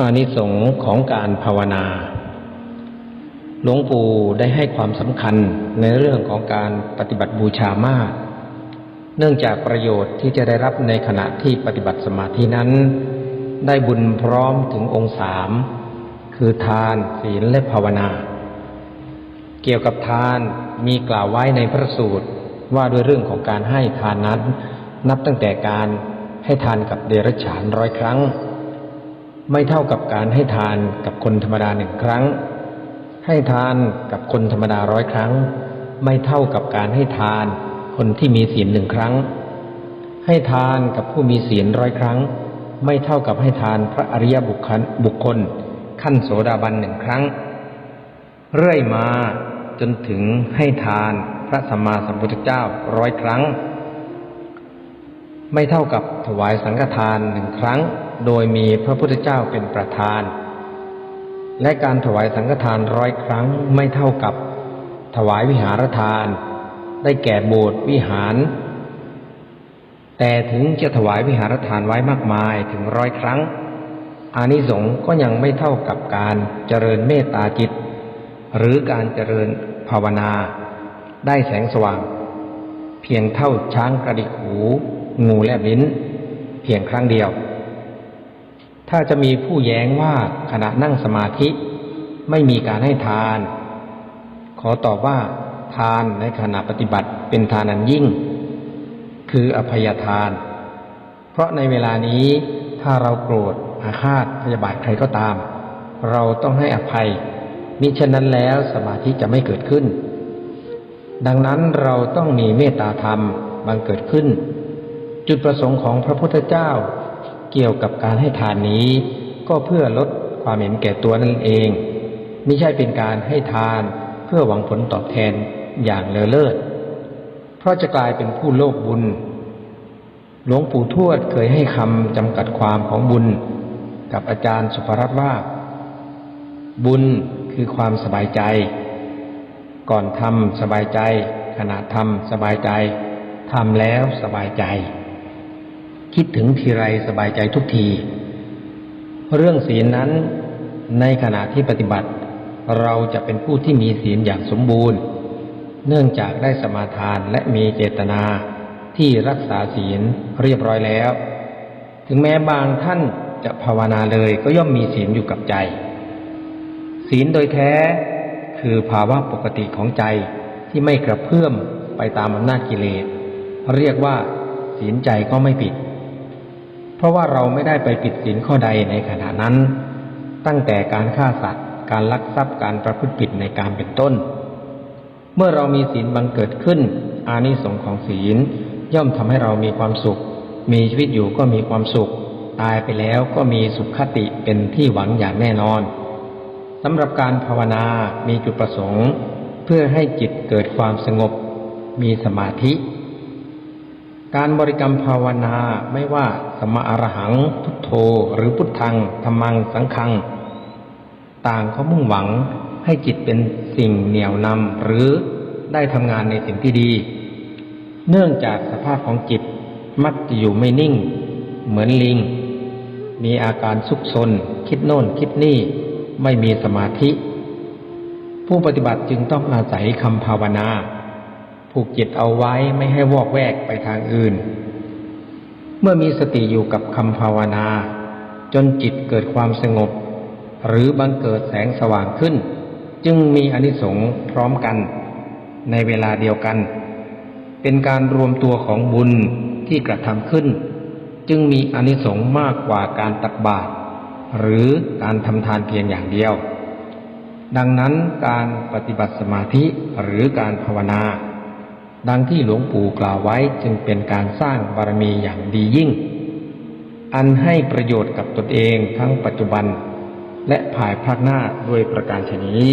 อานิสงส์ของการภาวนา หลวงปู่ได้ให้ความสำคัญในเรื่องของการปฏิบัติบูชามาก เนื่องจากประโยชน์ที่จะได้รับในขณะที่ปฏิบัติสมาธินั้น ได้บุญพร้อมถึงองค์สามคือทานศีลและภาวนา เกี่ยวกับทานมีกล่าวไว้ในพระสูตรว่าด้วยเรื่องของการให้ทานนั้น นับตั้งแต่การให้ทานกับเดรัจฉานร้อยครั้ง ไม่เท่ากับการให้ทานกับคนธรรมดาหนึ่งครั้ง ให้ทานกับคนธรรมดาร้อยครั้ง ไม่เท่ากับการให้ทานคนที่มีศีลหนึ่งครั้ง ให้ทานกับผู้มีศีลร้อยครั้ง ไม่เท่ากับให้ทานพระอริยบุคคลบุคคล ขั้นโสดาบันหนึ่งครั้ง เรื่อยมาจนถึงให้ทานพระสัมมาสัมพุทธเจ้าร้อยครั้ง ไม่เท่ากับถวายสังฆทานหนึ่งครั้ง โดยมีพระพุทธเจ้าเป็นประธาน และการถวายสังฆทานร้อยครั้งไม่เท่ากับ ถวายวิหารทาน ได้แก่โบสถ์วิหาร แต่ถึงจะถวายวิหารทานไว้มากมายถึงร้อยครั้ง อานิสงส์ก็ยังไม่เท่ากับการเจริญเมตตาจิต หรือการเจริญภาวนา ได้แสงสว่าง เพียงเท่าช้างกระดิกหู งูแลบลิ้น เพียงครั้งเดียว ถ้าจะมีผู้แย้งว่าขณะนั่งสมาธิไม่มีการให้ทาน ขอตอบว่าทานในขณะปฏิบัติเป็นทานอันยิ่ง คืออภัยทาน เพราะในเวลานี้ถ้าเราโกรธอาฆาตพยาบาทใครก็ตาม เราต้องให้อภัย มิฉะนั้นแล้วสมาธิจะไม่เกิดขึ้น ดังนั้นเราต้องมีเมตตาธรรมบังเกิดขึ้น จุดประสงค์ของพระพุทธเจ้า เกี่ยวกับการให้ทานนี้ ก็เพื่อลดความเห็นแก่ตัวนั่นเองไม่ใช่เป็นการให้ทานเพื่อหวังผลตอบแทนอย่างเลอเลิศ เพราะจะกลายเป็นผู้โลภบุญ หลวงปู่ทวดเคยให้คำจำกัดความของบุญ กับอาจารย์สุภรัตน์ว่า บุญคือความสบายใจ ก่อนทำสบายใจ ขณะทำสบายใจทำแล้วสบายใจ คิดถึงทีไรสบายใจทุกที เรื่องศีลนั้นในขณะที่ปฏิบัติ เราจะเป็นผู้ที่มีศีลอย่างสมบูรณ์ เนื่องจากได้สมาทานและมีเจตนาที่รักษาศีลเรียบร้อยแล้ว ถึงแม้บางท่านจะภาวนาเลยก็ย่อมมีศีลอยู่กับใจ ศีลโดยแท้คือภาวะปกติของใจที่ไม่กระเพื่อมไปตามอำนาจกิเลส เรียกว่าศีลใจก็ไม่ผิด เพราะว่าเราไม่ได้ไปผิดศีลข้อใดในขณะนั้น ตั้งแต่การฆ่าสัตว์ การลักทรัพย์การประพฤติผิดในการเป็นต้น เมื่อเรามีศีลบังเกิดขึ้น อานิสงส์ของศีลย่อมทำให้เรามีความสุข มีชีวิตอยู่ก็มีความสุข ตายไปแล้วก็มีสุขคติเป็นที่หวังอย่างแน่นอนสำหรับการภาวนา มีจุดประสงค์ เพื่อให้จิตเกิดความสงบ มีสมาธิ การบริกรรมภาวนาไม่ว่าสมมาอรหัง พุทโธหรือพุทธังธรรมังสังฆัง ต่างก็มุ่งหวังให้จิตเป็นสิ่งเหนี่ยวนำหรือได้ทำงานในสิ่งที่ดี เนื่องจากสภาพของจิตมักจะอยู่ไม่นิ่ง เหมือนลิง มีอาการซุกซน คิดโน่นคิดนี่ ไม่มีสมาธิ ผู้ปฏิบัติจึงต้องอาศัยคำภาวนา ผูกจิตเอาไว้ไม่ให้วอกแวกไปทางอื่น เมื่อมีสติอยู่กับคำภาวนา จนจิตเกิดความสงบ หรือบังเกิดแสงสว่างขึ้น จึงมีอนิสงส์พร้อมกัน ในเวลาเดียวกัน เป็นการรวมตัวของบุญที่กระทำขึ้น จึงมีอนิสงส์มากกว่าการตักบาตรหรือการทำทานเพียงอย่างเดียวดังนั้นการปฏิบัติสมาธิหรือการภาวนา ดังที่หลวงปู่กล่าวไว้จึงเป็นการสร้างบารมีอย่างดียิ่ง อันให้ประโยชน์กับตนเองทั้งปัจจุบัน และภายภาคหน้าด้วยประการชนี้